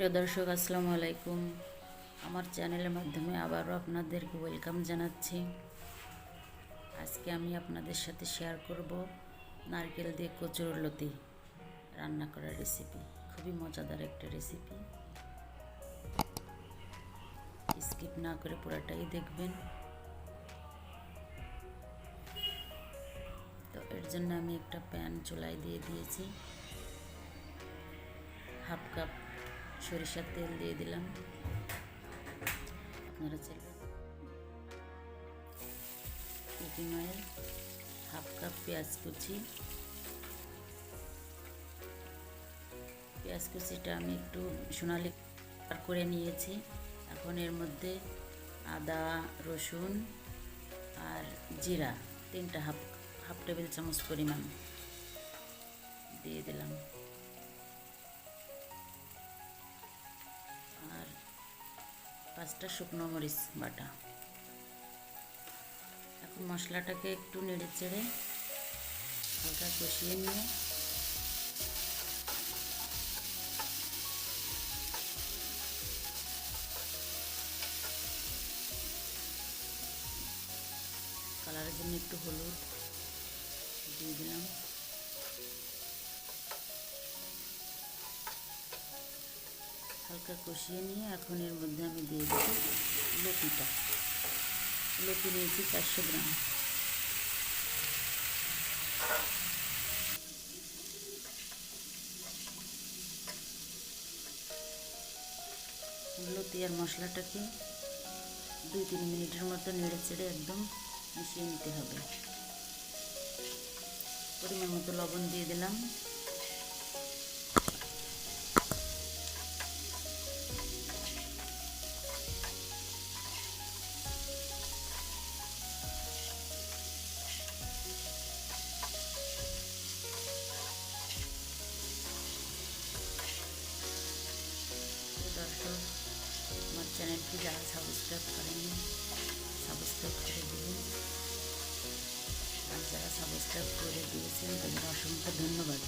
প্রিয় দর্শক, আসসালামু আলাইকুম। আমার চ্যানেলের মাধ্যমে আবারও আপনাদেরকে ওয়েলকাম জানাচ্ছি। আজকে আমি আপনাদের সাথে শেয়ার করব নারকেল দিয়ে কচুরলতি রান্না করার রেসিপি খুবই মজাদার একটা রেসিপি স্কিপ না করে পুরাটাই দেখবেন। তো এর জন্য আমি একটা প্যান চুলাই দিয়ে দিয়েছি। হাফ কাপ সরিষার তেল দিয়ে দিলাম। আপনারা চাইলে হাফ কাপ পেঁয়াজ কুচি। পেঁয়াজ কুচিটা আমি একটু সোনালি করে নিয়েছি। এখন এর মধ্যে আদা, রসুন আর জিরা, তিনটা হাফ হাফ টেবিল চামচ পরিমাণ দিয়ে দিলাম। পাঁচটা শুকনো মরিচ বাটা। এখন মশলাটাকে একটু নেড়ে চেড়ে হালকা কষিয়ে নিয়ে কালারের জন্য একটু হলুদ দিয়ে দিলাম। হালকা কষিয়ে নিয়ে এখন এর মধ্যে আমি দিয়ে লতি নিয়েছি চারশো গ্রাম। লতি আর মশলাটাকে দুই তিন মিনিটের মতো নেড়ে চেড়ে একদম মিশিয়ে নিতে হবে। পরিমাণ মতো লবণ দিয়ে দিলাম। আমার চ্যানেলটি যারা সাবস্ক্রাইব করেনি সাবস্ক্রাইব করে দিন আর যারা সাবস্ক্রাইব করে দিয়েছেন, তাদের অসংখ্য ধন্যবাদ।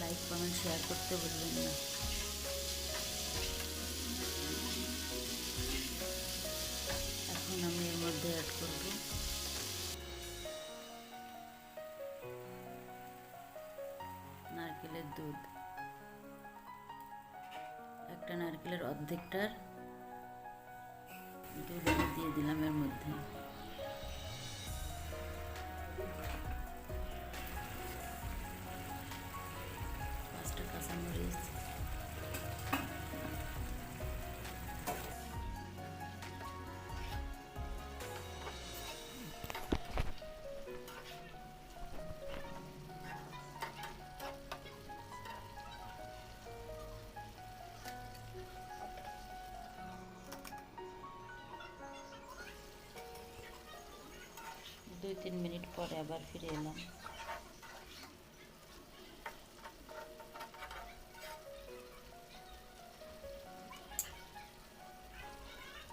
লাইক কমেন্ট শেয়ার করতে বলবেন না। নারকেলের অর্ধেকটার দুধ দিয়ে দিলাম এর মধ্যে। দুই তিন মিনিট পরে আবার ফিরে এলাম।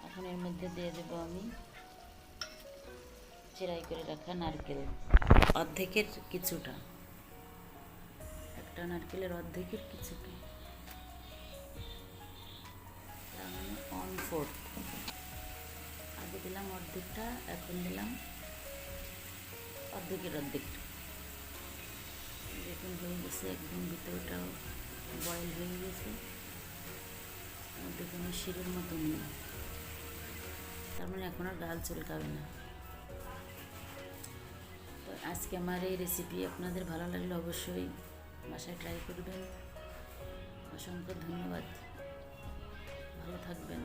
এখন এর মধ্যে দিয়ে দেবো আমি চেরাই করে রাখা নারকেল। অর্ধেকের কিছুটা। একটা নারকেলের অর্ধেকের কিছুটা। ওয়ান ফোর্থ আগে দিলাম অর্ধেকটা, এখন দিলাম অর্ধেকের অর্ধেকটা দেখুন, হয়ে গেছে একদম ভিতরটাও বয়েল হয়ে গেছে। মধ্যে কোনো শিরের মতো নেই তার মানে এখন আর গাল চলকাবে না। তো আজকে আমার এই রেসিপি আপনাদের ভালো লাগলে অবশ্যই বাসায় ট্রাই করবেন। অসংখ্য ধন্যবাদ। ভালো থাকবেন।